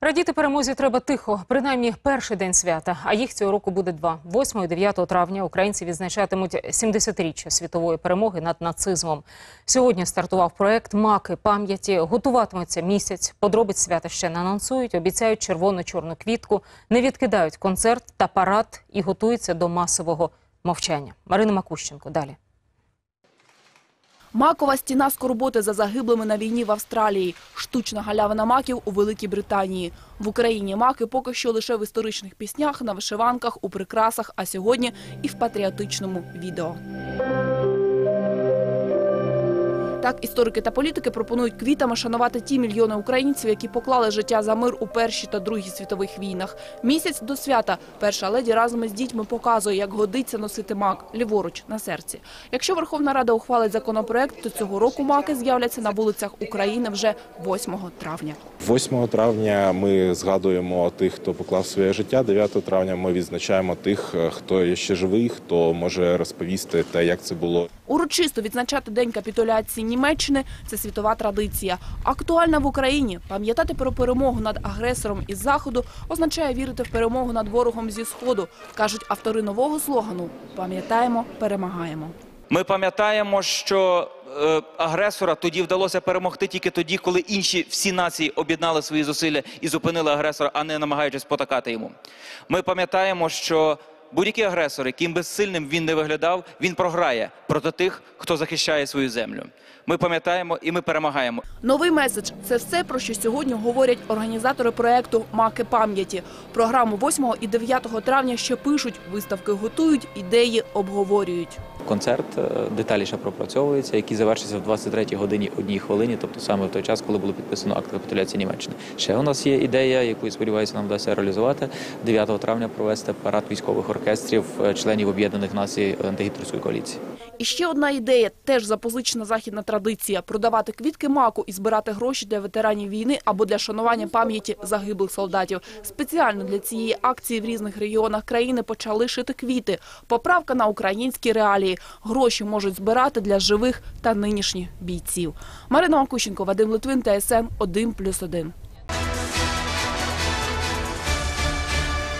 Радіти перемозі треба тихо, принаймні перший день свята. А їх цього року буде два. 8 і 9 травня українці відзначатимуть 70-річчя світової перемоги над нацизмом. Сьогодні стартував проект Маки пам'яті. Готуватимуться місяць. Подробиць свята ще не анонсують. Обіцяють червоно-чорну квітку, не відкидають концерт та парад і готуються до масового мовчання. Марина Макущенко далі. Макова стіна скорботи за загиблими на війні в Австралії. Штучна галявина маків у Великій Британії. В Україні маки поки що лише в історичних піснях, на вишиванках, у прикрасах, а сьогодні і в патріотичному відео. Так, історики та політики пропонують квітами шанувати ті мільйони українців, які поклали життя за мир у Першій та Другій світових війнах. Місяць до свята перша леді разом із дітьми показує, як годиться носити мак ліворуч на серці. Якщо Верховна Рада ухвалить законопроект, то цього року маки з'являться на вулицях України вже 8 травня. 8 травня ми згадуємо тих, хто поклав своє життя. 9 травня ми відзначаємо тих, е, хто є ще живий, хто може розповісти те, як це було. Урочисто відзначати день капітуляції Німеччини це світова традиція. Актуальна в Україні. Пам'ятати про перемогу над агресором із заходу означає вірити в перемогу над ворогом зі сходу, кажуть автори нового слогану: пам'ятаємо, перемагаємо. Ми пам'ятаємо, що е, агресора тоді вдалося перемогти тільки тоді, коли інші всі нації об'єднали свої зусилля і зупинили агресора, а не намагаючись потакати йому. Ми пам'ятаємо, що будь-який агресор, яким би сильним він не виглядав, він програє проти тих, хто захищає свою землю. Ми пам'ятаємо і ми перемагаємо. Новий меседж це все, про що сьогодні говорять організатори проекту Маки пам'яті. Програму 8 і 9 травня ще пишуть, виставки готують, ідеї обговорюють. Концерт е, детальніше пропрацьовується, який завершиться в 23-й годині одній хвилині, тобто саме в той час, коли було підписано акт капітуляції Німеччини. Ще у нас є ідея, яку я сподіваюся, нам вдасться реалізувати 9 травня провести парад військових оркестрів е, членів об'єднаних націй антигітлерської коаліції. І ще одна ідея, теж запозичена західна традиція – продавати квітки маку і збирати гроші для ветеранів війни або для шанування пам'яті загиблих солдатів. Спеціально для цієї акції в різних регіонах країни почали шити квіти. Поправка на українські реалії. Гроші можуть збирати для живих та нинішніх бійців. Марина Макущенко, Вадим Литвин, ТСН 1+,1.